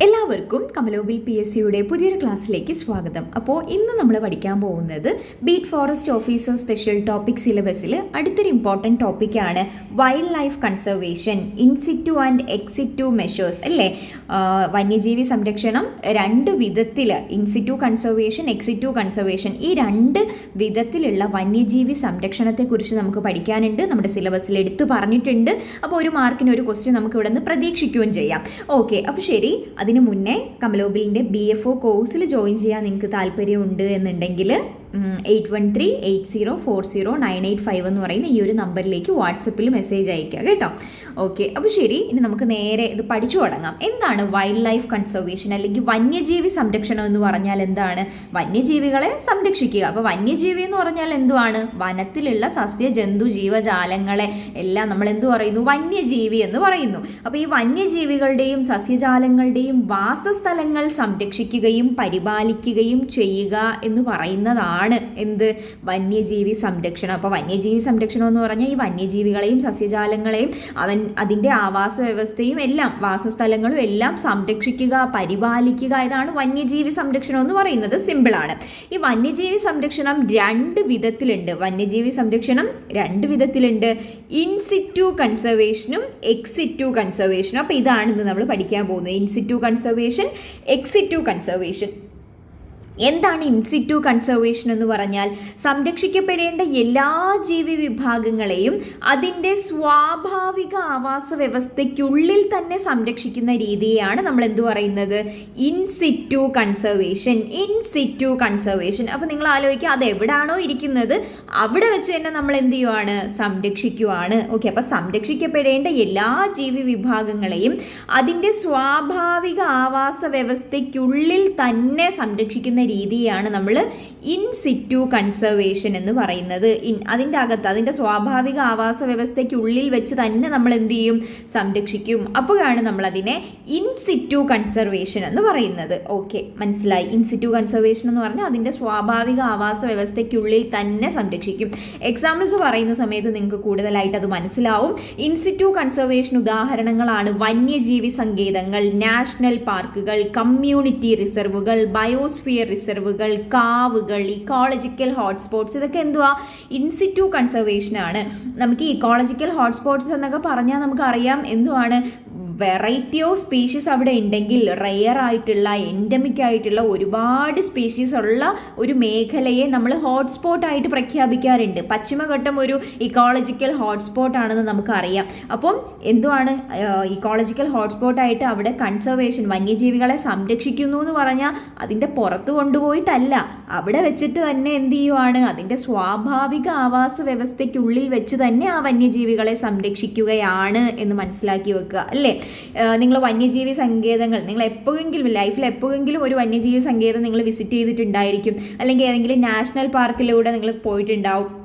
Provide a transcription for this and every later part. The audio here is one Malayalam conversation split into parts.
എല്ലാവർക്കും കമലോബിൽ പി എസ് സിയുടെ പുതിയൊരു ക്ലാസ്സിലേക്ക് സ്വാഗതം. അപ്പോൾ ഇന്ന് നമ്മൾ പഠിക്കാൻ പോകുന്നത് beat forest officer special topic സിലബസിൽ അടുത്തൊരു ഇമ്പോർട്ടന്റ് ടോപ്പിക്കാണ് wild life conservation in situ and ex situ measures അല്ലേ? വന്യജീവി സംരക്ഷണം രണ്ട് വിധത്തിൽ ഇൻസിറ്റു കൺസർവേഷൻ എക്സിറ്റു കൺസർവേഷൻ ഈ രണ്ട് വിധത്തിലുള്ള വന്യജീവി സംരക്ഷണത്തെക്കുറിച്ച് നമുക്ക് പഠിക്കാനുണ്ട്. നമ്മുടെ സിലബസിൽ എടുത്തു പറഞ്ഞിട്ടുണ്ട്. അപ്പോൾ ഒരു മാർക്കിന് ഒരു ക്വസ്റ്റ്യൻ നമുക്ക് ഇവിടെ നിന്ന് പ്രതീക്ഷിക്കുകയും ചെയ്യാം. ഓക്കെ അപ്പോൾ ശരി. അതിന് മുന്നേ കമലോബിലിന്റെ ബി എഫ് ഒ കോഴ്സിൽ ജോയിൻ ചെയ്യാൻ നിങ്ങൾക്ക് താല്പര്യമുണ്ട് എന്നുണ്ടെങ്കിൽ eight one three eight zero four zero nine eight five എന്ന് പറയുന്ന ഈ ഒരു നമ്പറിലേക്ക് വാട്സപ്പിൽ മെസ്സേജ് അയക്കുക കേട്ടോ. ഓക്കെ അപ്പോൾ ശരി ഇനി നമുക്ക് നേരെ ഇത് പഠിച്ചു തുടങ്ങാം. എന്താണ് വൈൽഡ് ലൈഫ് കൺസർവേഷൻ അല്ലെങ്കിൽ വന്യജീവി സംരക്ഷണം എന്ന് പറഞ്ഞാൽ എന്താണ്? വന്യജീവികളെ സംരക്ഷിക്കുക. അപ്പോൾ വന്യജീവി എന്ന് പറഞ്ഞാൽ എന്തുവാണ്? വനത്തിലുള്ള സസ്യ ജന്തു ജീവജാലങ്ങളെ എല്ലാം നമ്മൾ എന്തു പറയുന്നു? വന്യജീവി എന്ന് പറയുന്നു. അപ്പോൾ ഈ വന്യജീവികളുടെയും സസ്യജാലങ്ങളുടെയും വാസസ്ഥലങ്ങൾ സംരക്ഷിക്കുകയും പരിപാലിക്കുകയും ചെയ്യുക എന്ന് പറയുന്നതാണ് എന്ത്? വന്യജീവി സംരക്ഷണം. അപ്പോൾ വന്യജീവി സംരക്ഷണം എന്ന് പറഞ്ഞാൽ ഈ വന്യജീവികളെയും സസ്യജാലങ്ങളെയും അവൻ അതിന്റെ ആവാസ വ്യവസ്ഥയും എല്ലാം വാസസ്ഥലങ്ങളും എല്ലാം സംരക്ഷിക്കുക പരിപാലിക്കുക ഇതാണ് വന്യജീവി സംരക്ഷണം എന്ന് പറയുന്നത്. സിമ്പിളാണ് ഈ വന്യജീവി സംരക്ഷണം രണ്ട് വിധത്തിലുണ്ട്. വന്യജീവി സംരക്ഷണം രണ്ട് വിധത്തിലുണ്ട്. ഇൻസിറ്റു കൺസർവേഷനും എക്സിറ്റു കൺസർവേഷനും അപ്പോൾ ഇതാണ് ഇന്ന് നമ്മൾ പഠിക്കാൻ പോകുന്നത്. In situ conservation ex situ conservation എന്താണ് ഇൻസിറ്റു കൺസർവേഷൻ എന്ന് പറഞ്ഞാൽ സംരക്ഷിക്കപ്പെടേണ്ട എല്ലാ ജീവി വിഭാഗങ്ങളെയും അതിന്റെ സ്വാഭാവിക ആവാസ വ്യവസ്ഥയ്ക്കുള്ളിൽ തന്നെ സംരക്ഷിക്കുന്ന രീതിയാണ് നമ്മൾ എന്ത് പറയുന്നത്? ഇൻസിറ്റു കൺസർവേഷൻ ഇൻസിറ്റു കൺസർവേഷൻ അപ്പോൾ നിങ്ങൾ ആലോചിക്കുക അത് എവിടാണോ ഇരിക്കുന്നത് അവിടെ വെച്ച് തന്നെ നമ്മൾ എന്ത് ചെയ്യുവാണ്? സംരക്ഷിക്കുവാണ്. ഓക്കെ അപ്പോൾ സംരക്ഷിക്കപ്പെടേണ്ട എല്ലാ ജീവി വിഭാഗങ്ങളെയും അതിന്റെ സ്വാഭാവിക ആവാസ വ്യവസ്ഥയ്ക്കുള്ളിൽ തന്നെ സംരക്ഷിക്കുന്ന രീതിയാണ് നമ്മൾ ഇൻ സിറ്റു കൺസർവേഷൻ എന്ന് പറയുന്നത്. ഇൻ അതിന്റെ അകത്ത് അതിന്റെ സ്വാഭാവിക ആവാസ വ്യവസ്ഥയ്ക്കുള്ളിൽ വെച്ച് തന്നെ നമ്മൾ എന്ത് ചെയ്യും? സംരക്ഷിക്കും. അപ്പോഴാണ് നമ്മളതിനെ ഇൻ സിറ്റു കൺസർവേഷൻ എന്ന് പറയുന്നത്. ഓക്കെ മനസ്സിലായി? ഇൻ സിറ്റു കൺസർവേഷൻ എന്ന് പറഞ്ഞാൽ അതിന്റെ സ്വാഭാവിക ആവാസ വ്യവസ്ഥയ്ക്കുള്ളിൽ തന്നെ സംരക്ഷിക്കും. എക്സാമ്പിൾസ് പറയുന്ന സമയത്ത് നിങ്ങൾക്ക് കൂടുതലായിട്ട് അത് മനസ്സിലാവും. ഇൻസിറ്റു കൺസർവേഷൻ ഉദാഹരണങ്ങളാണ് വന്യജീവി സങ്കേതങ്ങൾ നാഷണൽ പാർക്കുകൾ കമ്മ്യൂണിറ്റി റിസർവുകൾ ബയോസ്ഫിയർ റിസർവുകൾ കാവുകൾ ഇക്കോളജിക്കൽ ഹോട്ട്സ്പോട്ട്സ് ഇതൊക്കെ എന്തുവാ? ഇൻസിറ്റു കൺസർവേഷനാണ് നമുക്ക് ഇക്കോളജിക്കൽ ഹോട്ട്സ്പോട്ട്സ് എന്നൊക്കെ പറഞ്ഞാൽ നമുക്കറിയാം എന്തുവാണ്? വെറൈറ്റി ഓഫ് സ്പീഷീസ് അവിടെ ഉണ്ടെങ്കിൽ റെയർ ആയിട്ടുള്ള എൻഡമിക് ആയിട്ടുള്ള ഒരുപാട് സ്പീഷീസ് ഉള്ള ഒരു മേഖലയെ നമ്മൾ ഹോട്ട്സ്പോട്ട് ആയിട്ട് പ്രഖ്യാപിക്കാറുണ്ട്. പശ്ചിമഘട്ടം ഒരു ഇക്കോളജിക്കൽ ഹോട്ട്സ്പോട്ട് ആണെന്ന് നമുക്കറിയാം. അപ്പം എന്തുവാണ് ഇക്കോളജിക്കൽ ഹോട്ട്സ്പോട്ട് ആയിട്ട് അവിടെ കൺസർവേഷൻ വന്യജീവികളെ സംരക്ഷിക്കുന്നു എന്ന് പറഞ്ഞാൽ അതിന്റെ പുറത്ത് കൊണ്ടുപോയിട്ടല്ല. അവിടെ വെച്ചിട്ട് തന്നെ എന്ത് ചെയ്യുവാണ് അതിന്റെ സ്വാഭാവിക ആവാസ വ്യവസ്ഥയ്ക്കുള്ളിൽ വെച്ച് തന്നെ ആ വന്യജീവികളെ സംരക്ഷിക്കുകയാണ് എന്ന് മനസ്സിലാക്കി വെക്കുക അല്ലേ? നിങ്ങൾ വന്യജീവി സങ്കേതങ്ങൾ നിങ്ങൾ എപ്പോഴെങ്കിലും ലൈഫിൽ എപ്പോഴെങ്കിലും ഒരു വന്യജീവി സങ്കേതം നിങ്ങൾ വിസിറ്റ് ചെയ്തിട്ടുണ്ടായിരിക്കും. അല്ലെങ്കിൽ ഏതെങ്കിലും നാഷണൽ പാർക്കിലൂടെ നിങ്ങൾ പോയിട്ടുണ്ടാവും.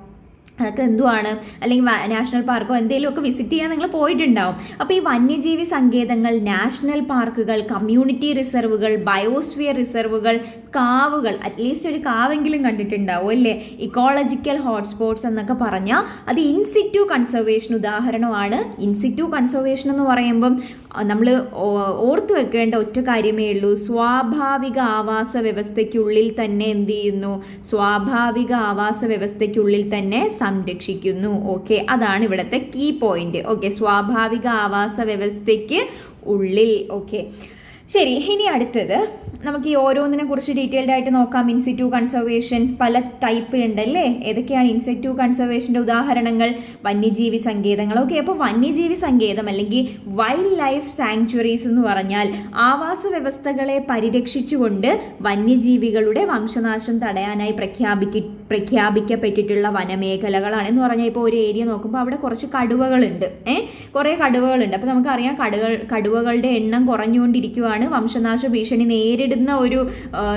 അതൊക്കെ എന്തുവാണ്? അല്ലെങ്കിൽ നാഷണൽ പാർക്കോ എന്തെങ്കിലുമൊക്കെ വിസിറ്റ് ചെയ്യാൻ നിങ്ങൾ പോയിട്ടുണ്ടാവും. അപ്പോൾ ഈ വന്യജീവി സങ്കേതങ്ങൾ നാഷണൽ പാർക്കുകൾ കമ്മ്യൂണിറ്റി റിസർവുകൾ ബയോസ്ഫിയർ റിസർവുകൾ കാവുകൾ അറ്റ്ലീസ്റ്റ് ഒരു കാവെങ്കിലും കണ്ടിട്ടുണ്ടാവും അല്ലേ? ഇക്കോളജിക്കൽ ഹോട്ട്സ്പോട്ട്സ് എന്നൊക്കെ പറഞ്ഞാൽ അത് ഇൻസിറ്റു കൺസർവേഷൻ ഉദാഹരണമാണ്. ഇൻസിറ്റു കൺസർവേഷൻ എന്ന് പറയുമ്പം നമ്മൾ ഓർത്തു വെക്കേണ്ട ഒറ്റ കാര്യമേ ഉള്ളൂ. സ്വാഭാവിക ആവാസ വ്യവസ്ഥയ്ക്കുള്ളിൽ തന്നെ എന്ത് ചെയ്യുന്നു? സ്വാഭാവിക ആവാസ വ്യവസ്ഥയ്ക്കുള്ളിൽ തന്നെ സംരക്ഷിക്കുന്നു. ഓക്കെ അതാണ് ഇവിടുത്തെ കീ പോയിന്റ് ഓക്കെ സ്വാഭാവിക ആവാസ വ്യവസ്ഥയ്ക്ക് ഉള്ളിൽ. ഓക്കെ ശരി ഇനി അടുത്തത്. നമുക്ക് ഈ ഓരോന്നിനെ കുറിച്ച് ഡീറ്റെയിൽഡ് ആയിട്ട് നോക്കാം. ഇൻസിറ്റു കൺസർവേഷൻ പല ടൈപ്പ് ഉണ്ടല്ലേ ഏതൊക്കെയാണ് ഇൻസിറ്റു കൺസർവേഷന്റെ ഉദാഹരണങ്ങൾ? വന്യജീവി സങ്കേതങ്ങൾ. ഓക്കെ അപ്പോൾ വന്യജീവി സങ്കേതം അല്ലെങ്കിൽ വൈൽഡ് ലൈഫ് സാങ്ച്വറീസ് എന്ന് പറഞ്ഞാൽ ആവാസ വ്യവസ്ഥകളെ പരിരക്ഷിച്ചുകൊണ്ട് വന്യജീവികളുടെ വംശനാശം തടയാനായി പ്രഖ്യാപിക്ക പ്രഖ്യാപിക്കപ്പെട്ടിട്ടുള്ള വനമേഖലകളാണ് എന്ന് പറഞ്ഞാൽ ഇപ്പോൾ ഒരു ഏരിയ നോക്കുമ്പോൾ അവിടെ കുറച്ച് കടുവകളുണ്ട്. ഏഹ് കുറേ കടുവകളുണ്ട്. അപ്പോൾ നമുക്കറിയാം കടുകൾ കടുവകളുടെ എണ്ണം കുറഞ്ഞുകൊണ്ടിരിക്കുകയാണ് വംശനാശ ഭീഷണി നേരിടുന്ന ഒരു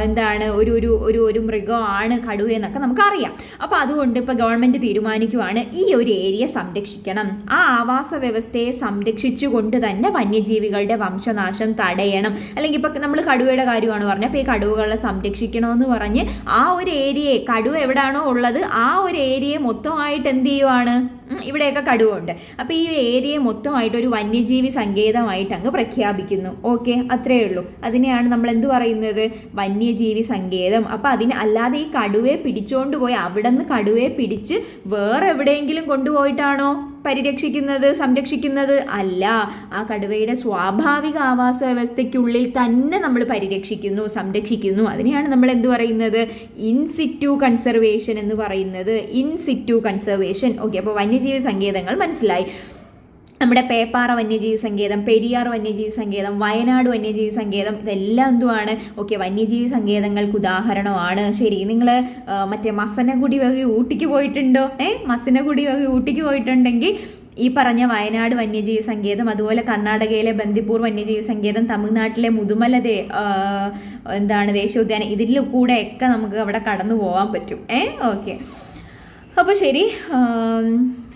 എന്താണ് ഒരു ഒരു ഒരു ഒരു മൃഗമാണ് കടുവ എന്നൊക്കെ നമുക്കറിയാം. അപ്പോൾ അതുകൊണ്ട് ഇപ്പോൾ ഗവൺമെന്റ് തീരുമാനിക്കുവാണ് ഈ ഒരു ഏരിയ സംരക്ഷിക്കണം. ആ ആവാസ വ്യവസ്ഥയെ സംരക്ഷിച്ചുകൊണ്ട് തന്നെ വന്യജീവികളുടെ വംശനാശം തടയണം. അല്ലെങ്കിൽ ഇപ്പോൾ നമ്മൾ കടുവയുടെ കാര്യമാണ് പറഞ്ഞത്. അപ്പോൾ ഈ കടുവകളെ സംരക്ഷിക്കണമെന്ന് പറഞ്ഞ് ആ ഒരു ഏരിയയെ കടുവ എവിടാണോ ഉള്ളത്? ആ ഒരു ഏരിയയെ മൊത്തമായിട്ട് എന്ത് ചെയ്യുവാണ്? ഇവിടെയൊക്കെ കടുവുണ്ട് അപ്പോൾ ഈ ഏരിയ മൊത്തമായിട്ട് ഒരു വന്യജീവി സങ്കേതമായിട്ട് അങ്ങ് പ്രഖ്യാപിക്കുന്നു. ഓക്കെ അത്രയേ ഉള്ളൂ. അതിനെയാണ് നമ്മൾ എന്ത് പറയുന്നത്? വന്യജീവി സങ്കേതം. അപ്പോൾ അതിന് അല്ലാതെ ഈ കടുവയെ പിടിച്ചോണ്ട് പോയി അവിടെ നിന്ന് കടുവയെ പിടിച്ച് വേറെ എവിടെയെങ്കിലും കൊണ്ടുപോയിട്ടാണോ പരിരക്ഷിക്കുന്നത് സംരക്ഷിക്കുന്നത്? അല്ല. ആ കടുവയുടെ സ്വാഭാവിക ആവാസ വ്യവസ്ഥയ്ക്കുള്ളിൽ തന്നെ നമ്മൾ പരിരക്ഷിക്കുന്നു സംരക്ഷിക്കുന്നു. അതിനെയാണ് നമ്മൾ എന്ത് പറയുന്നത്? ഇൻസിറ്റു കൺസർവേഷൻ എന്ന് പറയുന്നത്. In situ conservation. ഓക്കെ അപ്പോൾ വന്യജീവി സങ്കേതങ്ങൾ മനസ്സിലായി. നമ്മുടെ പേപ്പാറ വന്യജീവി സങ്കേതം പെരിയാർ വന്യജീവി സങ്കേതം വയനാട് വന്യജീവി സങ്കേതം ഇതെല്ലാം എന്തുമാണ് ഓക്കെ വന്യജീവി സങ്കേതങ്ങൾക്ക് ഉദാഹരണമാണ്. ശരി നിങ്ങൾ മറ്റേ മസനഗുടി വകി ഊട്ടിക്ക് പോയിട്ടുണ്ടോ? ഏ മസനഗുടി വകി ഊട്ടിക്ക് പോയിട്ടുണ്ടെങ്കിൽ ഈ പറഞ്ഞ വയനാട് വന്യജീവി സങ്കേതം അതുപോലെ കർണാടകയിലെ ബന്ദിപ്പൂർ വന്യജീവി സങ്കേതം തമിഴ്നാട്ടിലെ മുതുമല ദേ എന്താണ് ദേശീയോദ്യാനം ഇതിൽ കൂടെയൊക്കെ നമുക്ക് അവിടെ കടന്നു പോകാൻ പറ്റും. ഏ ഓക്കെ. അപ്പോൾ ശരി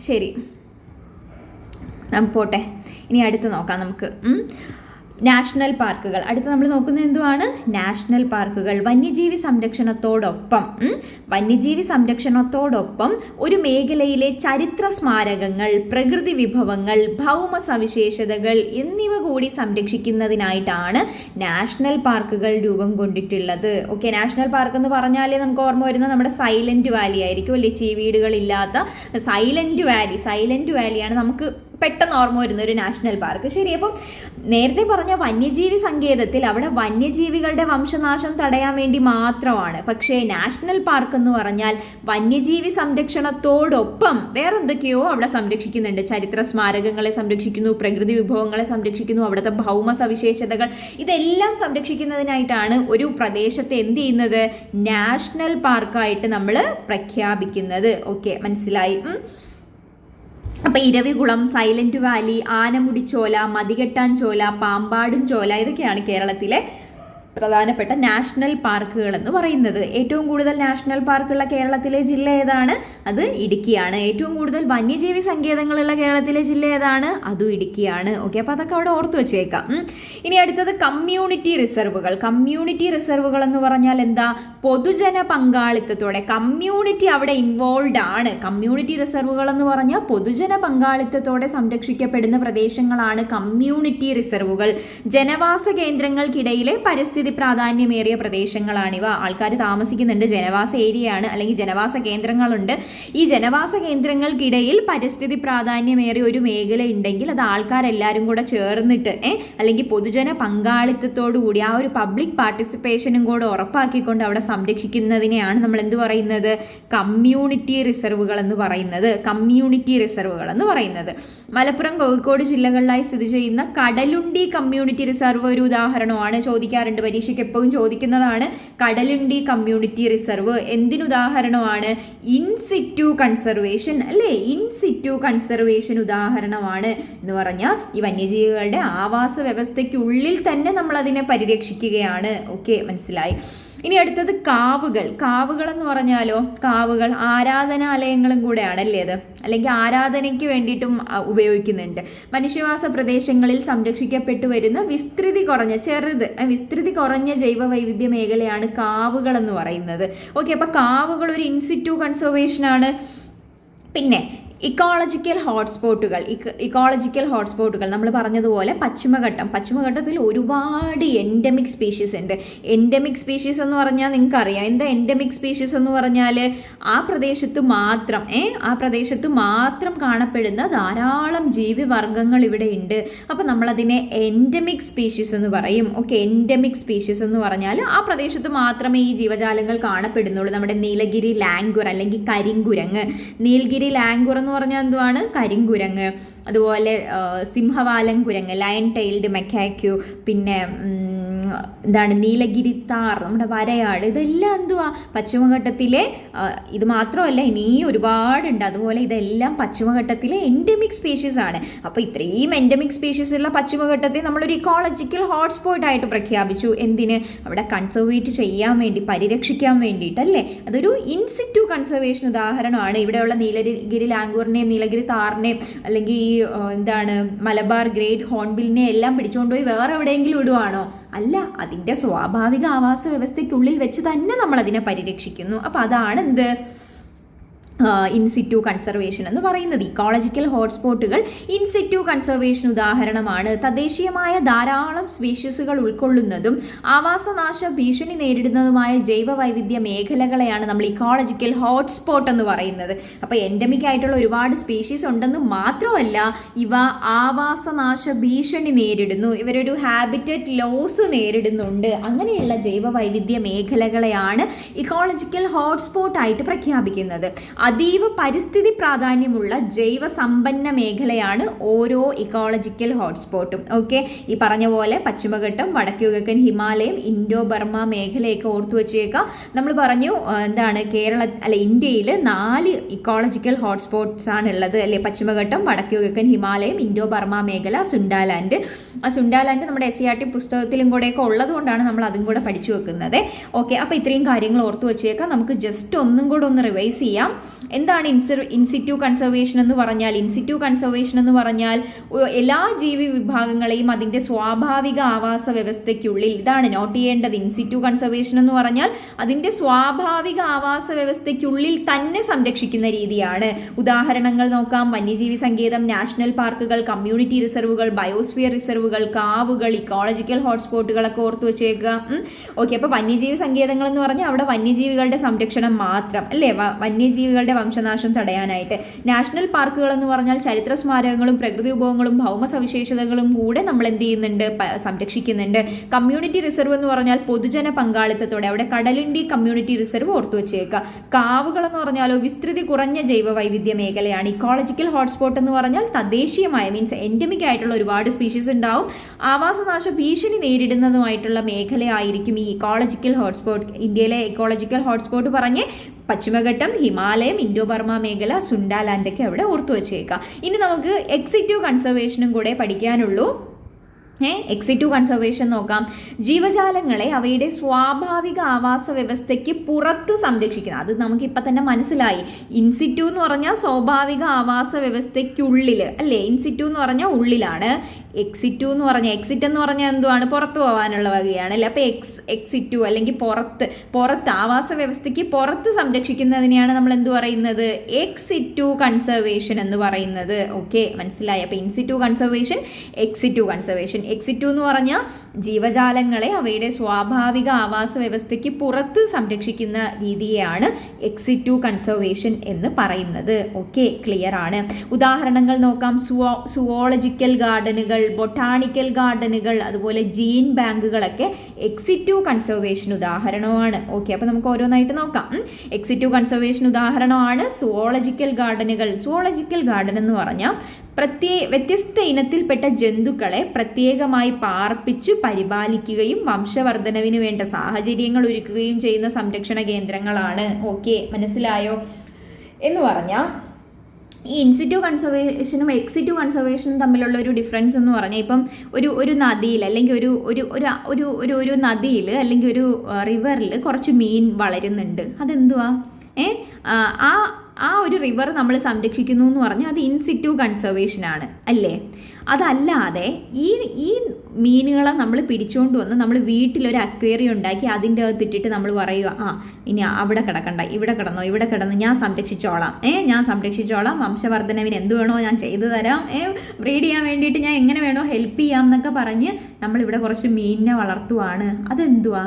ശരി. നമുക്ക് പോട്ടെ. ഇനി അടുത്ത് നോക്കാം നമുക്ക്. നാഷണൽ പാർക്കുകൾ. അടുത്ത് നമ്മൾ നോക്കുന്നത് എന്തുവാണ്? നാഷണൽ പാർക്കുകൾ. വന്യജീവി സംരക്ഷണത്തോടൊപ്പം വന്യജീവി സംരക്ഷണത്തോടൊപ്പം ഒരു മേഖലയിലെ ചരിത്ര സ്മാരകങ്ങൾ പ്രകൃതി വിഭവങ്ങൾ ഭൗമ സവിശേഷതകൾ എന്നിവ കൂടി സംരക്ഷിക്കുന്നതിനായിട്ടാണ് നാഷണൽ പാർക്കുകൾ രൂപം കൊണ്ടിട്ടുള്ളത്. ഓക്കെ നാഷണൽ പാർക്ക് എന്ന് പറഞ്ഞാൽ നമുക്ക് ഓർമ്മ വരുന്ന നമ്മുടെ സൈലന്റ് വാലി ആയിരിക്കും. അല്ലേ? ചീവീടുകളില്ലാത്ത സൈലന്റ് വാലി. സൈലന്റ് വാലിയാണ് നമുക്ക് പെട്ടെന്ന് ഓർമ്മ വരുന്ന ഒരു നാഷണൽ പാർക്ക്. ശരി അപ്പം നേരത്തെ പറഞ്ഞ വന്യജീവി സങ്കേതത്തിൽ അവിടെ വന്യജീവികളുടെ വംശനാശം തടയാൻ വേണ്ടി മാത്രമാണ്. പക്ഷേ നാഷണൽ പാർക്ക് എന്ന് പറഞ്ഞാൽ വന്യജീവി സംരക്ഷണത്തോടൊപ്പം വേറെന്തൊക്കെയോ അവിടെ സംരക്ഷിക്കുന്നുണ്ട്. ചരിത്ര സ്മാരകങ്ങളെ സംരക്ഷിക്കുന്നു പ്രകൃതി വിഭവങ്ങളെ സംരക്ഷിക്കുന്നു അവിടുത്തെ ഭൗമ സവിശേഷതകൾ. ഇതെല്ലാം സംരക്ഷിക്കുന്നതിനായിട്ടാണ് ഒരു പ്രദേശത്തെ എന്ത് ചെയ്യുന്നത്? നാഷണൽ പാർക്കായിട്ട് നമ്മൾ പ്രഖ്യാപിക്കുന്നത്. ഓക്കെ മനസ്സിലായി. അപ്പൊ ഇരവികുളം സൈലന്റ് വാലി ആനമുടിച്ചോല മതികെട്ടാൻ ചോല പാമ്പാടും ചോല ഇതൊക്കെയാണ് കേരളത്തിലെ പ്രധാനപ്പെട്ട നാഷണൽ പാർക്കുകൾ എന്ന് പറയുന്നത്. ഏറ്റവും കൂടുതൽ നാഷണൽ പാർക്കുള്ള കേരളത്തിലെ ജില്ല ഏതാണ്? അത് ഇടുക്കിയാണ്. ഏറ്റവും കൂടുതൽ വന്യജീവി സങ്കേതങ്ങളുള്ള കേരളത്തിലെ ജില്ല ഏതാണ്? അതും ഇടുക്കിയാണ്. ഓക്കെ അപ്പോൾ അതൊക്കെ അവിടെ ഓർത്ത് വെച്ചേക്കാം. ഇനി അടുത്തത് കമ്മ്യൂണിറ്റി റിസർവുകൾ. കമ്മ്യൂണിറ്റി റിസർവുകൾ എന്ന് പറഞ്ഞാൽ എന്താ? പൊതുജന പങ്കാളിത്തത്തോടെ കമ്മ്യൂണിറ്റി അവിടെ ഇൻവോൾവ് ആണ്. കമ്മ്യൂണിറ്റി റിസർവുകൾ എന്ന് പറഞ്ഞാൽ പൊതുജന പങ്കാളിത്തത്തോടെ സംരക്ഷിക്കപ്പെടുന്ന പ്രദേശങ്ങളാണ് കമ്മ്യൂണിറ്റി റിസർവുകൾ. ജനവാസ കേന്ദ്രങ്ങൾക്കിടയിലെ പരിസ്ഥിതി പ്രാധാന്യമേറിയ പ്രദേശങ്ങളാണിവ. ആൾക്കാർ താമസിക്കുന്നുണ്ട്. ജനവാസ ഏരിയയാണ്. അല്ലെങ്കിൽ ജനവാസ കേന്ദ്രങ്ങളുണ്ട്. ഈ ജനവാസ കേന്ദ്രങ്ങൾക്കിടയിൽ പരിസ്ഥിതി പ്രാധാന്യമേറിയ ഒരു മേഖല ഉണ്ടെങ്കിൽ അത് ആൾക്കാരെല്ലാവരും കൂടെ ചേർന്നിട്ട് അല്ലെങ്കിൽ പൊതുജന പങ്കാളിത്തത്തോടു കൂടി ആ ഒരു പബ്ലിക് പാർട്ടിസിപ്പേഷനും കൂടെ ഉറപ്പാക്കിക്കൊണ്ട് അവിടെ സംരക്ഷിക്കുന്നതിനെയാണ് നമ്മൾ എന്ത് പറയുന്നത്? കമ്മ്യൂണിറ്റി റിസർവുകൾ എന്ന് പറയുന്നത്. കമ്മ്യൂണിറ്റി റിസർവുകൾ എന്ന് പറയുന്നത്. മലപ്പുറം കോഴിക്കോട് ജില്ലകളിലായി സ്ഥിതി ചെയ്യുന്ന കടലുണ്ടി കമ്മ്യൂണിറ്റി റിസർവ് ഒരു ഉദാഹരണമാണ്. ചോദിക്കാറുണ്ട് പരീക്ഷയ്ക്ക് എപ്പോഴും ചോദിക്കുന്നതാണ് കടലുണ്ടി കമ്മ്യൂണിറ്റി റിസർവ് എന്തിനുദാഹരണമാണ്? ഇൻസിറ്റു കൺസർവേഷൻ അല്ലേ? ഇൻസിറ്റു കൺസർവേഷൻ ഉദാഹരണമാണ് എന്ന് പറഞ്ഞാൽ ഈ വന്യജീവികളുടെ ആവാസ വ്യവസ്ഥയ്ക്കുള്ളിൽ തന്നെ നമ്മൾ അതിനെ പരിരക്ഷിക്കുകയാണ്. ഓക്കെ മനസ്സിലായി? ഇനി അടുത്തത് കാവുകൾ. കാവുകൾ എന്ന് പറഞ്ഞാലോ കാവുകൾ ആരാധനാലയങ്ങളും കൂടെയാണ് അല്ലേ അത് അല്ലെങ്കിൽ ആരാധനയ്ക്ക് വേണ്ടിയിട്ടും ഉപയോഗിക്കുന്നുണ്ട്. മനുഷ്യവാസ പ്രദേശങ്ങളിൽ സംരക്ഷിക്കപ്പെട്ടു വരുന്ന വിസ്തൃതി കുറഞ്ഞ ചെറുത് വിസ്തൃതി കുറഞ്ഞ ജൈവ വൈവിധ്യ മേഖലയാണ് കാവുകൾ എന്ന് പറയുന്നത്. ഓക്കെ അപ്പോൾ കാവുകൾ ഒരു ഇൻസിറ്റു കൺസർവേഷനാണ്. പിന്നെ ഇക്കോളജിക്കൽ ഹോട്ട്സ്പോട്ടുകൾ ഇക്കോളജിക്കൽ ഹോട്ട്സ്പോട്ടുകൾ നമ്മൾ പറഞ്ഞതുപോലെ പശ്ചിമഘട്ടം. പശ്ചിമഘട്ടത്തിൽ ഒരുപാട് എൻഡമിക് സ്പീഷീസ് ഉണ്ട്. എൻഡമിക് സ്പീഷീസ് എന്ന് പറഞ്ഞാൽ നിങ്ങൾക്ക് അറിയാം എന്താ എൻഡമിക് സ്പീഷീസ് എന്ന് പറഞ്ഞാൽ? ആ പ്രദേശത്ത് മാത്രം ഏ? ആ പ്രദേശത്ത് മാത്രം കാണപ്പെടുന്ന ധാരാളം ജീവിവർഗങ്ങൾ ഇവിടെ ഉണ്ട്. അപ്പോൾ നമ്മളതിനെ എൻഡമിക് സ്പീഷീസ് എന്ന് പറയും. ഓക്കെ എൻഡമിക് സ്പീഷീസ് എന്ന് പറഞ്ഞാൽ ആ പ്രദേശത്ത് മാത്രമേ ഈ ജീവജാലങ്ങൾ കാണപ്പെടുന്നുള്ളൂ. നമ്മുടെ നീലഗിരി ലാംഗുർ അല്ലെങ്കിൽ കരിങ്കുരങ്ങ്. നീലഗിരി ലാംഗുർ എന്ന് പറഞ്ഞാൽ എന്തുവാണ്? കരിങ്കുരങ്ങ്. അതുപോലെ സിംഹവാലൻ കുരങ്ങ് ലയൺ ടൈൽഡ് മെക്കാക്യു പിന്നെ എന്താണ് നീലഗിരി താർ നമ്മുടെ വരയാട് ഇതെല്ലാം എന്തുവാ? പശ്ചിമഘട്ടത്തിലെ ഇത് മാത്രമല്ല ഇനിയും ഒരുപാടുണ്ട്. അതുപോലെ ഇതെല്ലാം പശ്ചിമഘട്ടത്തിലെ എൻഡമിക് സ്പീഷീസ് ആണ്. അപ്പോൾ ഇത്രയും എൻഡമിക് സ്പീഷീസ് ഉള്ള പശ്ചിമഘട്ടത്തെ നമ്മളൊരു ഇക്കോളജിക്കൽ ഹോട്ട്സ്പോട്ട് ആയിട്ട് പ്രഖ്യാപിച്ചു. എന്തിന്? അവിടെ കൺസർവേറ്റ് ചെയ്യാൻ വേണ്ടി പരിരക്ഷിക്കാൻ വേണ്ടിയിട്ടല്ലേ? അതൊരു ഇൻസിറ്റു കൺസർവേഷൻ ഉദാഹരണമാണ്. ഇവിടെയുള്ള നീലഗിരി ലാംഗൂറിനെയും നീലഗിരി താറിനെയും അല്ലെങ്കിൽ ഈ എന്താണ് മലബാർ ഗ്രേറ്റ് ഹോൺബിലിനെ എല്ലാം പിടിച്ചുകൊണ്ടുപോയി വേറെ എവിടെയെങ്കിലും ഇടുവാണോ? അല്ല അതിന്റെ സ്വാഭാവിക ആവാസ വ്യവസ്ഥയ്ക്കുള്ളിൽ വെച്ച് തന്നെ നമ്മൾ അതിനെ പരിരക്ഷിക്കുന്നു. അപ്പോൾ അതാണ് എന്ത് ഇൻസിറ്റു കൺസർവേഷൻ എന്ന് പറയുന്നത്. ഇക്കോളജിക്കൽ ഹോട്ട്സ്പോട്ടുകൾ ഇൻസിറ്റു കൺസർവേഷൻ ഉദാഹരണമാണ്. തദ്ദേശീയമായ ധാരാളം സ്പീഷ്യസുകൾ ഉൾക്കൊള്ളുന്നതും ആവാസനാശ ഭീഷണി നേരിടുന്നതുമായ ജൈവ വൈവിധ്യ മേഖലകളെയാണ് നമ്മൾ ഇക്കോളജിക്കൽ ഹോട്ട്സ്പോട്ട് എന്ന് പറയുന്നത്. അപ്പോൾ എൻഡമിക് ആയിട്ടുള്ള ഒരുപാട് സ്പീഷീസ് ഉണ്ടെന്ന് മാത്രമല്ല ഇവ ആവാസനാശ ഭീഷണി നേരിടുന്നു. ഇവരൊരു ഹാബിറ്ററ്റ് ലോസ് നേരിടുന്നുണ്ട്. അങ്ങനെയുള്ള ജൈവ വൈവിധ്യ മേഖലകളെയാണ് ഇക്കോളജിക്കൽ ഹോട്ട്സ്പോട്ടായിട്ട് പ്രഖ്യാപിക്കുന്നത്. അതീവ പരിസ്ഥിതി പ്രാധാന്യമുള്ള ജൈവ സമ്പന്ന മേഖലയാണ് ഓരോ ഇക്കോളജിക്കൽ ഹോട്ട്സ്പോട്ടും ഓക്കെ ഈ പറഞ്ഞ പോലെ പശ്ചിമഘട്ടം വടക്കു കിഴക്കൻ ഹിമാലയം ഇൻഡോ ബർമ മേഖലയൊക്കെ ഓർത്തു വെച്ചേക്കാം. നമ്മൾ പറഞ്ഞു എന്താണ് കേരള അല്ല ഇന്ത്യയിൽ നാല് ഇക്കോളജിക്കൽ ഹോട്ട്സ്പോട്ട്സ് ഉള്ളത് അല്ലെ? പശ്ചിമഘട്ടം വടക്കു കിഴക്കൻ ഹിമാലയം ഇൻഡോ ബർമ മേഖല സുണ്ടാലാൻഡ് ആ സുണ്ടാലാൻഡ് നമ്മുടെ എസ് സി ആർ ടി പുസ്തകത്തിലും കൂടെയൊക്കെ ഉള്ളത് കൊണ്ടാണ് നമ്മൾ അതും കൂടെ പഠിച്ചു വെക്കുന്നത്. ഓക്കെ അപ്പോൾ ഇത്രയും കാര്യങ്ങൾ ഓർത്ത് വെച്ചേക്കാം. നമുക്ക് ജസ്റ്റ് ഒന്നും കൂടെ ഒന്ന് റിവൈസ് ചെയ്യാം. എന്താണ് ഇൻസർ കൺസർവേഷൻ എന്ന് പറഞ്ഞാൽ? ഇൻസിറ്റ്യൂ കൺസർവേഷൻ എന്ന് പറഞ്ഞാൽ എല്ലാ ജീവി വിഭാഗങ്ങളെയും അതിന്റെ സ്വാഭാവിക ആവാസ വ്യവസ്ഥയ്ക്കുള്ളിൽ ഇതാണ് നോട്ട് ചെയ്യേണ്ടത്. ഇൻസിറ്റ്യൂ കൺസർവേഷൻ എന്ന് പറഞ്ഞാൽ അതിന്റെ സ്വാഭാവിക ആവാസ വ്യവസ്ഥയ്ക്കുള്ളിൽ തന്നെ സംരക്ഷിക്കുന്ന രീതിയാണ്. ഉദാഹരണങ്ങൾ നോക്കാം. വന്യജീവി സങ്കേതം നാഷണൽ പാർക്കുകൾ കമ്മ്യൂണിറ്റി റിസർവുകൾ ബയോസ്ഫിയർ റിസർവുകൾ കാവുകൾ ഇക്കോളജിക്കൽ ഹോട്ട്സ്പോട്ടുകളൊക്കെ ഓർത്ത് വെച്ചേക്കുക. ഓക്കെ അപ്പോൾ വന്യജീവി സങ്കേതങ്ങൾ എന്ന് പറഞ്ഞാൽ അവിടെ വന്യജീവികളുടെ സംരക്ഷണം മാത്രം അല്ലേ? വന്യജീവികളുടെ വംശനാശം തടയാനായിട്ട്. നാഷണൽ പാർക്കുകൾ എന്ന് പറഞ്ഞാൽ ചരിത്ര സ്മാരകങ്ങളും പ്രകൃതി വിഭവങ്ങളും ഭൗമ സവിശേഷതകളും കൂടെ നമ്മൾ എന്ത് ചെയ്യുന്നുണ്ട് സംരക്ഷിക്കുന്നുണ്ട്. കമ്മ്യൂണിറ്റി റിസർവ് എന്ന് പറഞ്ഞാൽ പൊതുജന പങ്കാളിത്തത്തോടെ അവിടെ കടലുണ്ടി കമ്മ്യൂണിറ്റി റിസർവ് ഓർത്തു വെച്ചേക്കുക. കാവുകൾ എന്ന് പറഞ്ഞാലോ വിസ്തൃതി കുറഞ്ഞ ജൈവ വൈവിധ്യ മേഖലയാണ് ഇക്കോളജിക്കൽ ഹോട്ട്സ്പോട്ട് എന്ന് പറഞ്ഞാൽ തദ്ദേശീയമായ മീൻസ് എൻഡമിക് ആയിട്ടുള്ള ഒരുപാട് സ്പീഷീസ് ഉണ്ടാവും. ആവാസനാശ ഭീഷണി നേരിടുന്നതുമായിട്ടുള്ള മേഖലയായിരിക്കും ഈ ഇക്കോളജിക്കൽ ഹോട്ട്സ്പോട്ട് ഇന്ത്യയിലെ ഇക്കോളജിക്കൽ ഹോട്ട്സ്പോട്ട് പറഞ്ഞ് പശ്ചിമഘട്ടം ഹിമാലയം ഇൻഡോ ബർമ മേഖല സുണ്ടാലാൻഡൊക്കെ അവിടെ ഓർത്തു വച്ചേക്കാം ഇനി നമുക്ക് എക്സിറ്റീവ് കൺസർവേഷനും കൂടെ പഠിക്കാനുള്ളൂ. ഏ? എക്സിറ്റീവ് കൺസർവേഷൻ നോക്കാം. ജീവജാലങ്ങളെ അവയുടെ സ്വാഭാവിക ആവാസ വ്യവസ്ഥയ്ക്ക് പുറത്ത് സംരക്ഷിക്കുന്നത് അത് നമുക്ക് ഇപ്പം തന്നെ മനസ്സിലായി. ഇൻസിറ്റു എന്ന് പറഞ്ഞാൽ സ്വാഭാവിക ആവാസ വ്യവസ്ഥയ്ക്കുള്ളിൽ അല്ലേ? ഇൻസിറ്റു എന്ന് പറഞ്ഞാൽ ഉള്ളിലാണ്. എക്സിറ്റു എന്ന് പറഞ്ഞാൽ എക്സിറ്റ് എന്ന് പറഞ്ഞാൽ എന്തുവാണ്? പുറത്ത് പോകാനുള്ള വകയാണ് അല്ലേ? അപ്പോൾ എക്സ് എക്സിറ്റു അല്ലെങ്കിൽ പുറത്ത് പുറത്ത് ആവാസ വ്യവസ്ഥയ്ക്ക് പുറത്ത് സംരക്ഷിക്കുന്നതിനെയാണ് നമ്മൾ എന്ത് പറയുന്നത്? എക്സിറ്റു കൺസർവേഷൻ എന്ന് പറയുന്നത്. ഓക്കെ മനസ്സിലായി? അപ്പോൾ in situ conservation ex situ conservation ex situ എന്ന് പറഞ്ഞാൽ ജീവജാലങ്ങളെ അവയുടെ സ്വാഭാവിക ആവാസ വ്യവസ്ഥയ്ക്ക് പുറത്ത് സംരക്ഷിക്കുന്ന രീതിയെയാണ് എക്സിറ്റു കൺസർവേഷൻ എന്ന് പറയുന്നത്. ഓക്കെ ക്ലിയർ ആണ്. ഉദാഹരണങ്ങൾ നോക്കാം. സുവോ സുവോളജിക്കൽ ഗാർഡനുകൾ ബൊട്ടാണിക്കൽ ഗാർഡനുകൾ അതുപോലെ ജീൻ ബാങ്കുകളൊക്കെ എക്സിറ്റു കൺസർവേഷൻ ഉദാഹരണമാണ്. ഓക്കെ അപ്പോൾ നമുക്ക് ഓരോന്നായിട്ട് നോക്കാം. എക്സിറ്റു കൺസർവേഷൻ ഉദാഹരണമാണ് സുവോളജിക്കൽ ഗാർഡനുകൾ. സുവോളജിക്കൽ ഗാർഡൻ എന്ന് പറഞ്ഞാൽ പ്രത്യേ വ്യത്യസ്ത ഇനത്തിൽപ്പെട്ട ജന്തുക്കളെ പ്രത്യേകമായി പാർപ്പിച്ച് പരിപാലിക്കുകയും വംശവർദ്ധനവിന് വേണ്ട സാഹചര്യങ്ങൾ ഒരുക്കുകയും ചെയ്യുന്ന സംരക്ഷണ കേന്ദ്രങ്ങളാണ്. ഓക്കെ മനസ്സിലായോ? എന്ന് പറഞ്ഞാൽ ഈ ഇൻസിറ്റീവ് കൺസർവേഷനും എക്സിറ്റീവ് കൺസർവേഷനും തമ്മിലുള്ള ഒരു ഡിഫറൻസ് എന്ന് പറഞ്ഞാൽ ഇപ്പം ഒരു ഒരു നദിയിൽ അല്ലെങ്കിൽ ഒരു ഒരു ഒരു ഒരു ഒരു ഒരു നദിയിൽ അല്ലെങ്കിൽ ഒരു റിവറിൽ കുറച്ച് മീൻ വളരുന്നുണ്ട്. അതെന്തുവാ? ഏ ആ, ആ ഒരു റിവർ നമ്മൾ സംരക്ഷിക്കുന്നു എന്ന് പറഞ്ഞാൽ അത് ഇൻസിറ്റീവ് കൺസർവേഷനാണ് അല്ലേ? അതല്ലാതെ ഈ ഈ മീനുകളെ നമ്മൾ പിടിച്ചുകൊണ്ട് വന്ന് നമ്മൾ വീട്ടിലൊരു അക്വേറിയം ഉണ്ടാക്കി അതിന്റെ അകത്ത് ഇട്ടിട്ട് നമ്മൾ പറയുക ആ ഇനി അവിടെ കിടക്കണ്ട ഇവിടെ കിടന്നോ ഇവിടെ കിടന്ന് ഞാൻ സംരക്ഷിച്ചോളാം. ഏ ഞാൻ സംരക്ഷിച്ചോളാം വംശവർദ്ധനവിന് എന്ത് വേണോ ഞാൻ ചെയ്തു തരാം ഏ ബ്രീഡ് ചെയ്യാൻ വേണ്ടിയിട്ട് ഞാൻ എങ്ങനെ വേണോ ഹെൽപ്പ് ചെയ്യാം എന്നൊക്കെ പറഞ്ഞ് നമ്മളിവിടെ കുറച്ച് മീനിനെ വളർത്തുവാണ്. അതെന്തുവാ?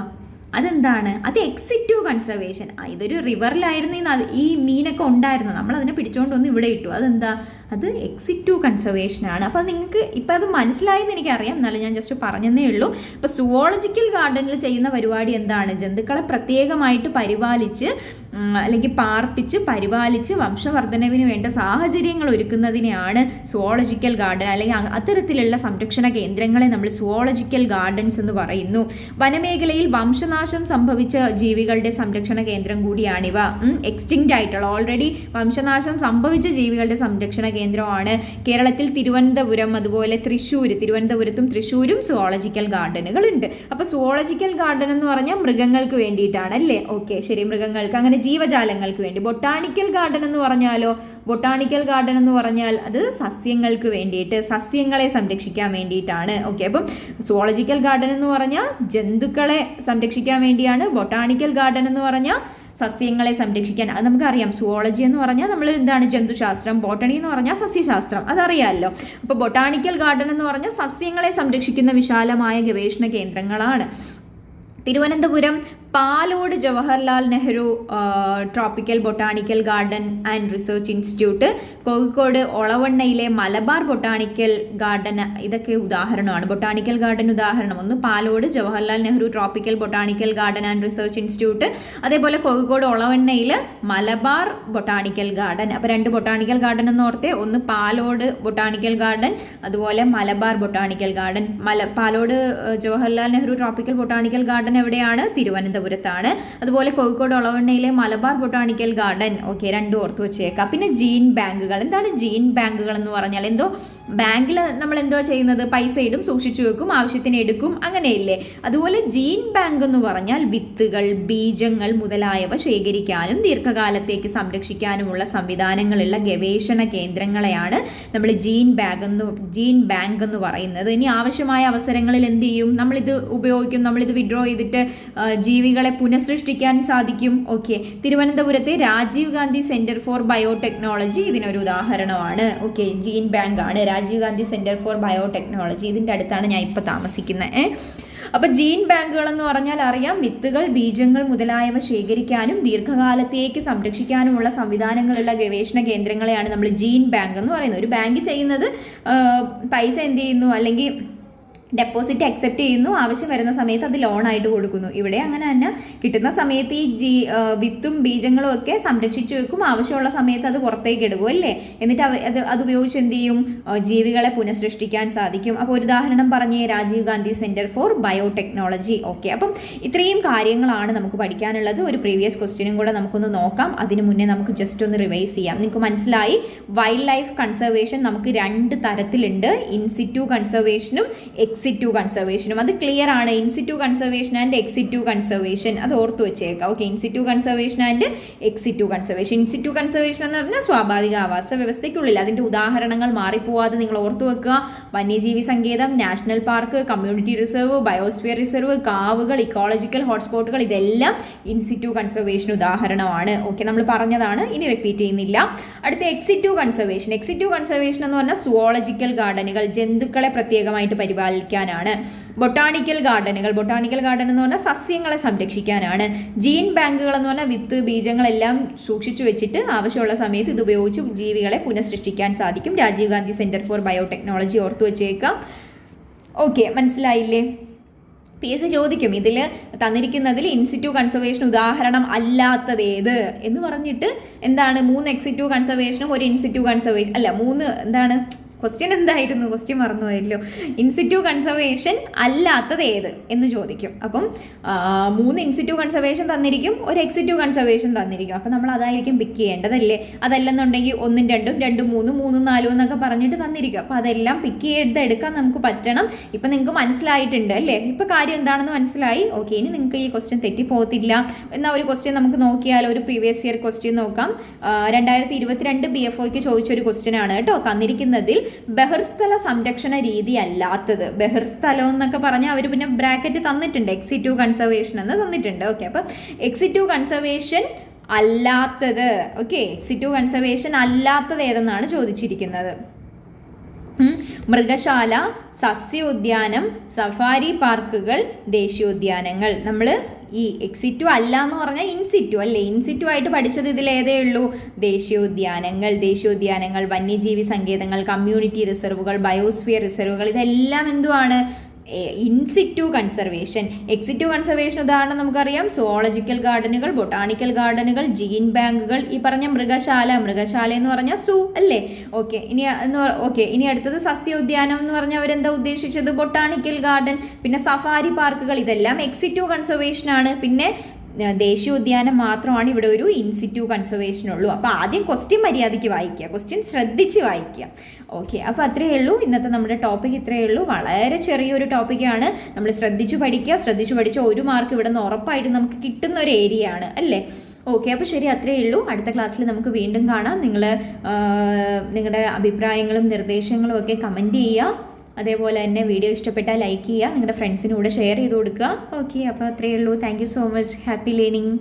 അതെന്താണ്? അത് എക്സിറ്റീവ് കൺസർവേഷൻ ഇതൊരു റിവറിലായിരുന്നു ഈ മീനൊക്കെ ഉണ്ടായിരുന്നു നമ്മൾ അതിനെ പിടിച്ചുകൊണ്ട് വന്ന് ഇവിടെ ഇട്ടു. അതെന്താ? അത് എക്സിറ്റീവ് കൺസർവേഷൻ ആണ്. അപ്പോൾ നിങ്ങൾക്ക് ഇപ്പം അത് മനസ്സിലായെന്ന് എനിക്കറിയാം. എന്നാലും ഞാൻ ജസ്റ്റ് പറഞ്ഞതേ ഉള്ളൂ. ഇപ്പോൾ സുവോളജിക്കൽ ഗാർഡനിൽ ചെയ്യുന്ന പരിപാടി എന്താണ്? ജന്തുക്കളെ പ്രത്യേകമായിട്ട് പരിപാലിച്ച് അല്ലെങ്കിൽ പാർപ്പിച്ച് പരിപാലിച്ച് വംശവർദ്ധനവിന് വേണ്ട സാഹചര്യങ്ങൾ ഒരുക്കുന്നതിനെയാണ് സുവോളജിക്കൽ ഗാർഡൻ അല്ലെങ്കിൽ അത്തരത്തിലുള്ള സംരക്ഷണ കേന്ദ്രങ്ങളെ നമ്മൾ സുവോളജിക്കൽ ഗാർഡൻസ് എന്ന് പറയുന്നു. വനമേഖലയിൽ വംശനാശം സംഭവിച്ച ജീവികളുടെ സംരക്ഷണ കേന്ദ്രം കൂടിയാണിവ. എക്സ്റ്റിങ്റ്റ് ആയിട്ടുള്ള ഓൾറെഡി വംശനാശം സംഭവിച്ച ജീവികളുടെ സംരക്ഷണ കേന്ദ്രമാണ് കേരളത്തിൽ തിരുവനന്തപുരം അതുപോലെ തൃശ്ശൂർ തിരുവനന്തപുരത്തും തൃശ്ശൂരും സുവോളജിക്കൽ ഗാർഡനുകൾ ഉണ്ട് അപ്പോൾ സുവോളജിക്കൽ ഗാർഡൻ എന്ന് പറഞ്ഞാൽ മൃഗങ്ങൾക്ക് വേണ്ടിയിട്ടാണ് അല്ലേ ഓക്കെ ശരി മൃഗങ്ങൾക്ക് അങ്ങനെ ജീവജാലങ്ങൾക്ക് വേണ്ടി. ബൊട്ടാണിക്കൽ ഗാർഡൻ എന്ന് പറഞ്ഞാലോ? ബൊട്ടാണിക്കൽ ഗാർഡൻ എന്ന് പറഞ്ഞാൽ അത് സസ്യങ്ങൾക്ക് വേണ്ടിയിട്ട് സസ്യങ്ങളെ സംരക്ഷിക്കാൻ വേണ്ടിയിട്ടാണ്. ഓക്കെ അപ്പം സുവോളജിക്കൽ ഗാർഡൻ എന്ന് പറഞ്ഞാൽ ജന്തുക്കളെ സംരക്ഷിക്കാൻ വേണ്ടിയാണ്. ബൊട്ടാണിക്കൽ ഗാർഡൻ എന്ന് പറഞ്ഞാൽ സസ്യങ്ങളെ സംരക്ഷിക്കാൻ. അത് നമുക്കറിയാം. സുവോളജി എന്ന് പറഞ്ഞാൽ നമ്മൾ എന്താണ് ജന്തുശാസ്ത്രം ബോട്ടണി എന്ന് പറഞ്ഞാൽ സസ്യശാസ്ത്രം. അതറിയാമല്ലോ അപ്പോൾ ബൊട്ടാണിക്കൽ ഗാർഡൻ എന്ന് പറഞ്ഞാൽ സസ്യങ്ങളെ സംരക്ഷിക്കുന്ന വിശാലമായ ഗവേഷണ കേന്ദ്രങ്ങളാണ്. Thiruvananthapuram Palode Jawaharlal Nehru Tropical Botanical Garden and Research Institute Kozhikode ഒളവണ്ണയിലെ Malabar botanical garden ഇതൊക്കെ ഉദാഹരണമാണ്. ബൊട്ടാണിക്കൽ ഗാർഡൻ ഉദാഹരണം. ഒന്ന് Palode Jawaharlal Nehru Tropical Botanical Garden and Research Institute അതേപോലെ കോഴിക്കോട് ഒളവണ്ണയിൽ മലബാർ ബൊട്ടാണിക്കൽ ഗാർഡൻ അപ്പോൾ രണ്ട് ബൊട്ടാണിക്കൽ ഗാർഡൻ എന്ന് ഓർത്തെ ഒന്ന് പാലോട് ബൊട്ടാണിക്കൽ ഗാർഡൻ അതുപോലെ മലബാർ ബൊട്ടാണിക്കൽ ഗാർഡൻ മല Palode Jawaharlal Nehru tropical botanical garden എവിടെയാണ്? തിരുവനന്തപുരത്താണ് അതുപോലെ കോഴിക്കോട് ഒളവണ്ണയിലെ മലബാർ ബൊട്ടാണിക്കൽ ഗാർഡൻ. ഓക്കെ രണ്ടും ഓർത്ത് വെച്ചേക്കാം. പിന്നെ ജീൻ ബാങ്കുകൾ. എന്താണ് ജീൻ ബാങ്കുകൾ എന്ന് പറഞ്ഞാൽ? എന്തോ ബാങ്കിൽ നമ്മൾ എന്തോ ചെയ്യുന്നത്? പൈസ ഇടും സൂക്ഷിച്ചു വെക്കും ആവശ്യത്തിന് എടുക്കും അങ്ങനെയില്ലേ അതുപോലെ ജീൻ ബാങ്ക് എന്ന് പറഞ്ഞാൽ വിത്തുകൾ ബീജങ്ങൾ മുതലായവ ശേഖരിക്കാനും ദീർഘകാലത്തേക്ക് സംരക്ഷിക്കാനുമുള്ള സംവിധാനങ്ങളുള്ള ഗവേഷണ കേന്ദ്രങ്ങളെയാണ് നമ്മൾ ജീൻ ബാഗ് എന്ന് ജീൻ ബാങ്ക് എന്ന് പറയുന്നത്. ഇനി ആവശ്യമായ അവസരങ്ങളിൽ എന്ത് ചെയ്യും? നമ്മളിത് ഉപയോഗിക്കും നമ്മളിത് വിഡ്രോ ചെയ്തിട്ട് ജീവികളെ പുനഃസൃഷ്ടിക്കാൻ സാധിക്കും. ഓക്കെ. തിരുവനന്തപുരത്തെ Rajiv Gandhi centre for biotechnology ഇതിനൊരു ഉദാഹരണമാണ്. ഓക്കെ ജീൻ ബാങ്ക് ആണ്. Rajiv Gandhi centre for biotechnology. ഇതിന്റെ അടുത്താണ് ഞാൻ ഇപ്പോൾ താമസിക്കുന്നത് അപ്പോൾ ജീൻ ബാങ്കുകൾ എന്ന് പറഞ്ഞാൽ അറിയാം വിത്തുകൾ ബീജങ്ങൾ മുതലായവ ശേഖരിക്കാനും ദീർഘകാലത്തേക്ക് സംരക്ഷിക്കാനുമുള്ള സംവിധാനങ്ങളുള്ള ഗവേഷണ കേന്ദ്രങ്ങളെയാണ് നമ്മൾ ജീൻ ബാങ്ക് എന്ന് പറയുന്നത്. ഒരു ബാങ്ക് ചെയ്യുന്നത് പൈസ എന്ത് ചെയ്യുന്നു? അല്ലെങ്കിൽ ഡെപ്പോസിറ്റ് അക്സെപ്റ്റ് ചെയ്യുന്നു. ആവശ്യം വരുന്ന സമയത്ത് അത് ലോൺ ആയിട്ട് കൊടുക്കുന്നു. ഇവിടെ അങ്ങനെ തന്നെ കിട്ടുന്ന സമയത്ത് ഈ ജി വിത്തും ബീജങ്ങളും ഒക്കെ സംരക്ഷിച്ചു വെക്കും. ആവശ്യമുള്ള സമയത്ത് അത് പുറത്തേക്ക് എടുക്കും അല്ലേ? എന്നിട്ട് അവ അത് അത് ഉപയോഗിച്ച് എന്ത് ചെയ്യും? ജീവികളെ പുനഃസൃഷ്ടിക്കാൻ സാധിക്കും. അപ്പോൾ ഒരു ഉദാഹരണം പറഞ്ഞേ Rajiv Gandhi centre for biotechnology okay അപ്പം ഇത്രയും കാര്യങ്ങളാണ് നമുക്ക് പഠിക്കാനുള്ളത്. ഒരു പ്രീവിയസ് ക്വസ്റ്റ്യനും കൂടെ നമുക്കൊന്ന് നോക്കാം. അതിന് മുന്നേ നമുക്ക് ജസ്റ്റ് ഒന്ന് റിവൈസ് ചെയ്യാം. നിങ്ങൾക്ക് മനസ്സിലായി? വൈൽഡ് ലൈഫ് കൺസർവേഷൻ നമുക്ക് രണ്ട് തരത്തിലുണ്ട്. ഇൻസിറ്റു കൺസർവേഷനും എക്സിറ്റു കൺസർവേഷനും അത് ക്ലിയർ ആണ്. In situ conservation and ex situ conservation അത് ഓർത്തു വെച്ചേക്കാം. Okay in situ conservation and ex situ conservation in situ conservation എന്ന് പറഞ്ഞാൽ സ്വാഭാവിക ആവാസ വ്യവസ്ഥയ്ക്കുള്ളിൽ അതിന്റെ ഉദാഹരണങ്ങൾ മാറിപ്പോവാതെ നിങ്ങൾ ഓർത്തു വെക്കുക. വന്യജീവി സങ്കേതം national park community reserve biosphere reserve കാവുകൾ ecological ഹോട്ട്സ്പോട്ടുകൾ ഇതെല്ലാം ഇൻസിറ്റു കൺസർവേഷൻ ഉദാഹരണമാണ്. ഓക്കെ നമ്മൾ പറഞ്ഞതാണ്. ഇനി റിപ്പീറ്റ് ചെയ്യുന്നില്ല. അടുത്ത എക്സിറ്റു കൺസർവേഷൻ എക്സിറ്റു കൺസർവേഷൻ എന്ന് പറഞ്ഞാൽ സുവോളജിക്കൽ ഗാർഡനുകൾ ജന്തുക്കളെ പ്രത്യേകമായിട്ട് പരിപാലിക്കും സംരക്ഷിക്കാനാണ്. ബൊട്ടാണിക്കൽ ഗാർഡനുകൾ. ബൊട്ടാണിക്കൽ ഗാർഡൻ എന്ന് പറഞ്ഞാൽ സസ്യങ്ങളെ സംരക്ഷിക്കാനാണ്. ജീൻ ബാങ്കുകൾ എന്ന് പറഞ്ഞാൽ വിത്ത് ബീജങ്ങളെല്ലാം സൂക്ഷിച്ചു വെച്ചിട്ട് ആവശ്യമുള്ള സമയത്ത് ഇത് ഉപയോഗിച്ച് ജീവികളെ പുനഃസൃഷ്ടിക്കാൻ സാധിക്കും. Rajiv Gandhi centre for biotechnology ഓർത്തു വെച്ചേക്കാം. ഓക്കെ മനസ്സിലായില്ലേ? പി എസ് സി ചോദിക്കും ഇതിൽ തന്നിരിക്കുന്നതിൽ ഇൻസിറ്റു കൺസർവേഷൻ ഉദാഹരണം അല്ലാത്തത് ഏത് എന്ന് പറഞ്ഞിട്ട് എന്താണ് മൂന്ന് എക്സിറ്റു കൺസർവേഷനും ഒരു ഇൻസിറ്റു കൺസർവേഷൻ അല്ല മൂന്ന് എന്താണ്? ക്വസ്റ്റ്യൻ എന്തായിരുന്നു? ക്വസ്റ്റ്യൻ മറന്നുപോയല്ലോ. ഇൻസ്റ്റിറ്റ്യൂ കൺസർവേഷൻ അല്ലാത്തത് ഏത്? എന്ന് ചോദിക്കും. അപ്പം മൂന്ന് ഇൻസ്റ്റിറ്റ്യൂ കൺസർവേഷൻ തന്നിരിക്കും ഒരു എക്സിറ്റീവ് കൺസർവേഷൻ തന്നിരിക്കും. അപ്പം നമ്മൾ അതായിരിക്കും പിക്ക് ചെയ്യേണ്ടതല്ലേ? അതല്ലെന്നുണ്ടെങ്കിൽ ഒന്നും രണ്ടും രണ്ടും മൂന്നും മൂന്നും നാലും എന്നൊക്കെ പറഞ്ഞിട്ട് തന്നിരിക്കും. അപ്പോൾ അതെല്ലാം പിക്ക് ചെയ്തെടുക്കാൻ നമുക്ക് പറ്റണം. ഇപ്പം നിങ്ങൾക്ക് മനസ്സിലായിട്ടുണ്ട് അല്ലേ? ഇപ്പം കാര്യം എന്താണെന്ന് മനസ്സിലായി? ഓക്കെ ഇനി നിങ്ങൾക്ക് ഈ ക്വസ്റ്റ്യൻ തെറ്റിപ്പോകത്തില്ല. എന്നാൽ ഒരു ക്വസ്റ്റ്യൻ നമുക്ക് നോക്കിയാൽ ഒരു പ്രീവിയസ് ഇയർ ക്വസ്റ്റ്യൻ നോക്കാം. രണ്ടായിരത്തി ഇരുപത്തിരണ്ട് ബി എഫ് ഒക്ക് ചോദിച്ചൊരു ക്വസ്റ്റ്യൻ ആണ് കേട്ടോ തന്നിരിക്കുന്നതിൽ. ബഹിർസ്ഥല സംരക്ഷണ രീതി അല്ലാത്തത്. ബഹിർസ്ഥലം എന്നൊക്കെ പറഞ്ഞാൽ അവർ പിന്നെ ബ്രാക്കറ്റ് തന്നിട്ടുണ്ട്. എക്സിറ്റീവ് കൺസർവേഷൻ എന്ന് തന്നിട്ടുണ്ട്. ഓക്കെ അപ്പം എക്സിറ്റീവ് കൺസർവേഷൻ അല്ലാത്തത്. ഓക്കെ എക്സിറ്റീവ് കൺസർവേഷൻ അല്ലാത്തത് ഏതെന്നാണ് ചോദിച്ചിരിക്കുന്നത്? മൃഗശാല സസ്യോദ്യാനം സഫാരി പാർക്കുകൾ ദേശീയോദ്യാനങ്ങൾ. നമ്മൾ ഈ എക്സിറ്റു അല്ല എന്ന് പറഞ്ഞാൽ ഇൻസിറ്റു അല്ലേ? ഇൻസിറ്റു ആയിട്ട് പഠിച്ചത് ഇതിൽ ഏതേ ഉള്ളൂ? ദേശീയോദ്യാനങ്ങൾ ദേശീയോദ്യാനങ്ങൾ വന്യജീവി സങ്കേതങ്ങൾ കമ്മ്യൂണിറ്റി റിസർവുകൾ ബയോസ്ഫിയർ റിസർവുകൾ ഇതെല്ലാം എന്തുവാണ്? ഇൻസിറ്റു കൺസർവേഷൻ എക്സിറ്റു കൺസർവേഷൻ ഉദാഹരണം നമുക്കറിയാം. സുവോളജിക്കൽ ഗാർഡനുകൾ ബൊട്ടാണിക്കൽ ഗാർഡനുകൾ ജീൻ ബാങ്കുകൾ ഈ പറഞ്ഞ മൃഗശാല മൃഗശാല എന്ന് പറഞ്ഞാൽ സൂ അല്ലേ? ഓക്കെ ഇനി ഓക്കെ ഇനി അടുത്തത് സസ്യോദ്യാനം എന്ന് പറഞ്ഞാൽ അവരെന്താ ഉദ്ദേശിച്ചത്? ബൊട്ടാണിക്കൽ ഗാർഡൻ പിന്നെ സഫാരി പാർക്കുകൾ ഇതെല്ലാം എക്സിറ്റു കൺസർവേഷൻ ആണ്. പിന്നെ ദേശീയോദ്യാനം മാത്രമാണ് ഇവിടെ ഒരു ഇൻസ്റ്റിറ്റ്യൂട്ട് കൺസർവേഷൻ ഉള്ളൂ. അപ്പോൾ ആദ്യം ക്വസ്റ്റ്യൻ മര്യാദയ്ക്ക് വായിക്കുക. ക്വസ്റ്റ്യൻ ശ്രദ്ധിച്ച് വായിക്കുക. ഓക്കെ അപ്പോൾ അത്രയേ ഉള്ളൂ. ഇന്നത്തെ നമ്മുടെ ടോപ്പിക് ഇത്രയേ ഉള്ളൂ. വളരെ ചെറിയൊരു ടോപ്പിക്കാണ് നമ്മൾ ശ്രദ്ധിച്ചു പഠിക്കുക. ശ്രദ്ധിച്ചു പഠിച്ച ഒരു മാർക്ക് ഇവിടെ നിന്ന് ഉറപ്പായിട്ട് നമുക്ക് കിട്ടുന്ന ഒരു ഏരിയ ആണ്. അല്ലേ? ഓക്കെ അപ്പോൾ ശരി അത്രയേ ഉള്ളൂ. അടുത്ത ക്ലാസ്സിൽ നമുക്ക് വീണ്ടും കാണാം. നിങ്ങൾ നിങ്ങളുടെ അഭിപ്രായങ്ങളും നിർദ്ദേശങ്ങളും ഒക്കെ കമന്റ് ചെയ്യുക. അതേപോലെ തന്നെ വീഡിയോ ഇഷ്ടപ്പെട്ടാൽ ലൈക്ക് ചെയ്യുക നിങ്ങളുടെ ഫ്രണ്ട്സിനൂടെ ഷെയർ ചെയ്ത് കൊടുക്കുക. ഓക്കെ അപ്പോൾ അത്രയേ ഉള്ളൂ. Thank so much happy learning